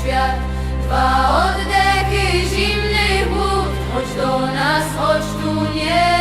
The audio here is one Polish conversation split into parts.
świat. Dwa oddechy zimnych wód choć do nas, choć tu nie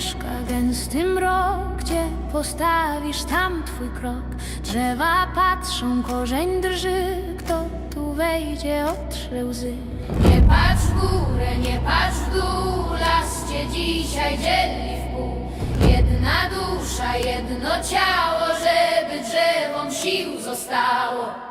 ścieżka, gęsty mrok Gdzie postawisz tam twój krok. Drzewa patrzą, korzeń drży Kto tu wejdzie, otrze łzy. Nie patrz w górę, nie patrz w dół Las cię dzisiaj dzieli w pół. Jedna dusza, jedno ciało Żeby drzewom sił zostało.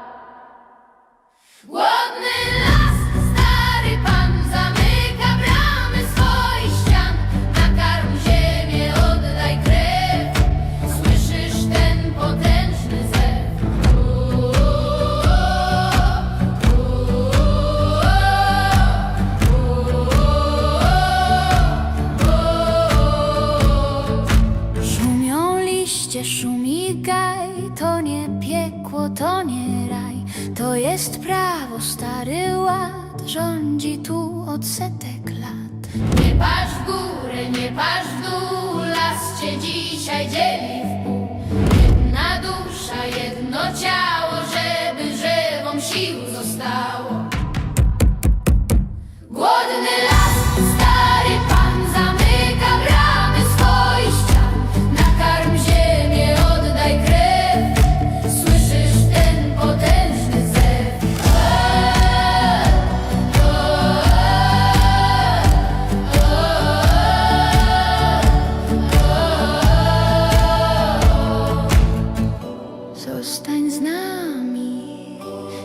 jest prawo, stary ład rządzi tu od setek lat. Nie patrz w górę, nie patrz w dół, las cię dzisiaj dzieli w pół. Jedna dusza, jedno ciało, żeby żywą sił zostało.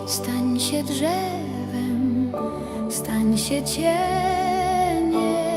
Stań się drzewem, stań się cieniem.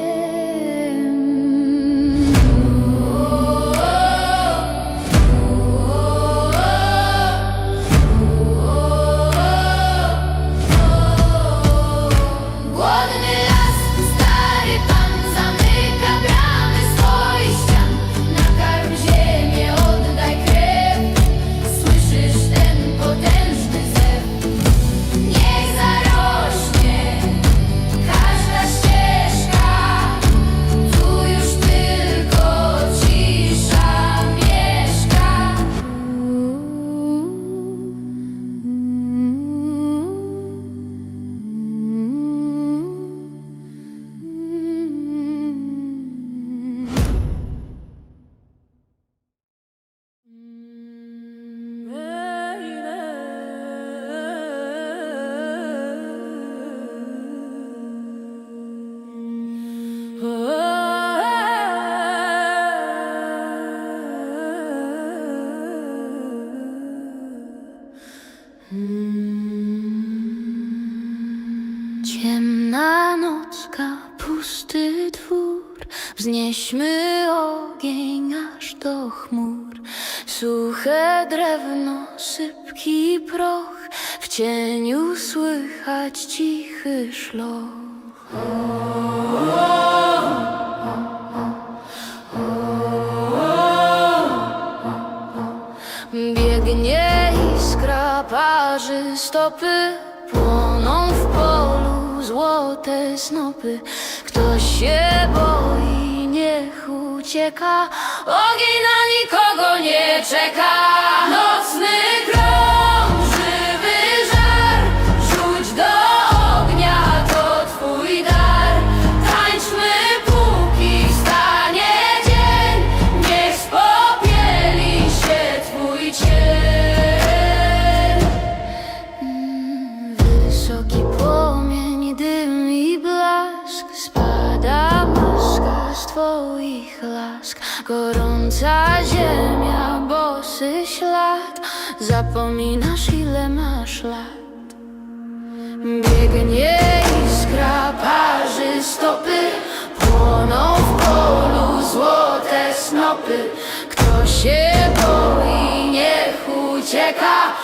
Suche drewno, sypki proch W cieniu słychać cichy szloch. Biegnie iskra, parzy stopy Płoną w polu złote snopy. Ktoś się boi, niech ucieka. Ogień twoich lask Gorąca ziemia, bosy ślad. Zapominasz ile masz lat. Biegnie iskra, parzy stopy. Płoną w polu złote snopy. Kto się boi, niech ucieka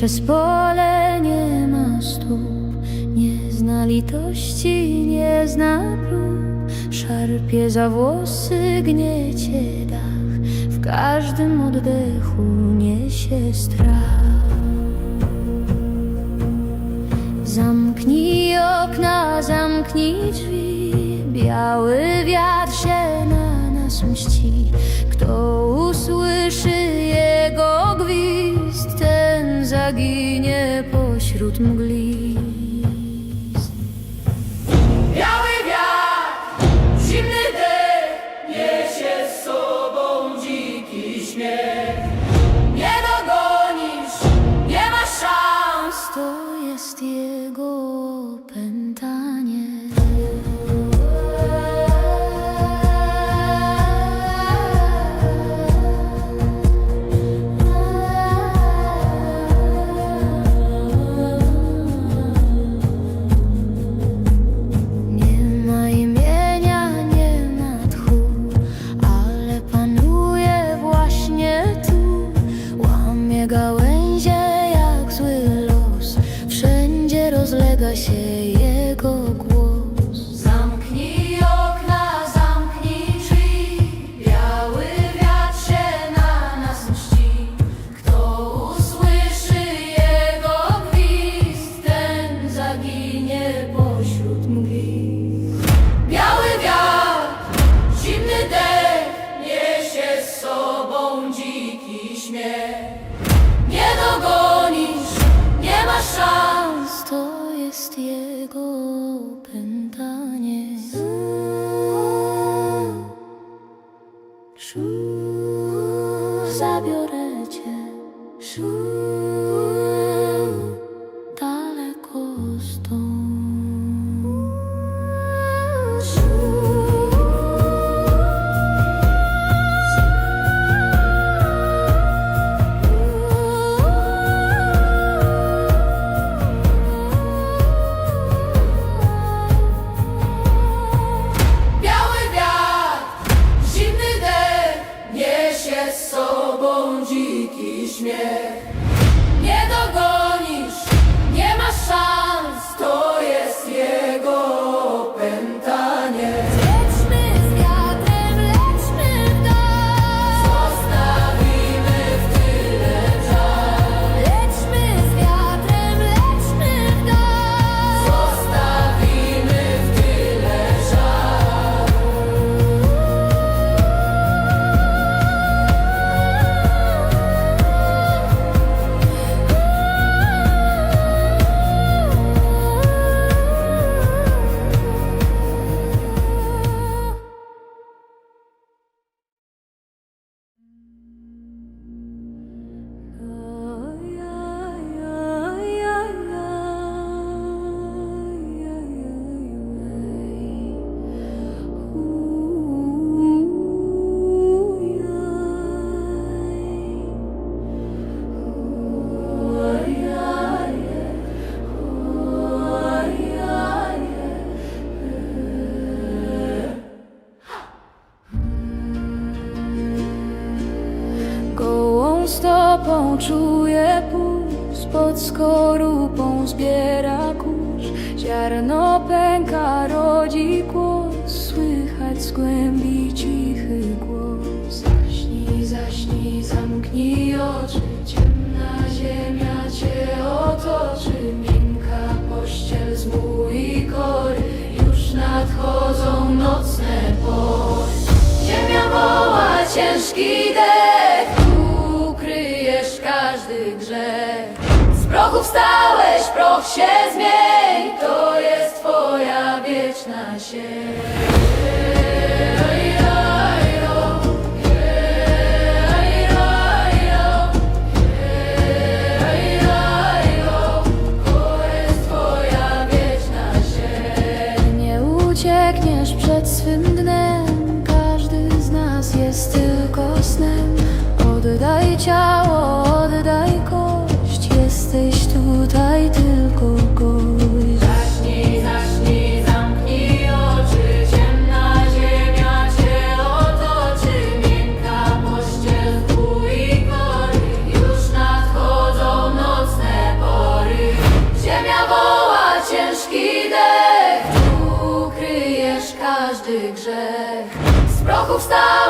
przez pole, nie ma stóp Nie zna litości, nie zna prób. Szarpie za włosy, gniecie dach W każdym oddechu niesie strach. Zamknij okna, zamknij drzwi Biały wiatr się na nas mści. Kto usłyszy pośród mglist czuje puls, pod skorupą zbiera kurz. Ziarno pęka, rodzi głos, słychać z głębi cichy głos. Zaśnij, zaśnij, zamknij oczy, ciemna ziemia cię otoczy. Miękka pościel z muł i kory, już nadchodzą nocne pory. Ziemia woła ciężki deszcz. powstałeś, proch się zmień, to jest Twoja wieczna sieć. устав.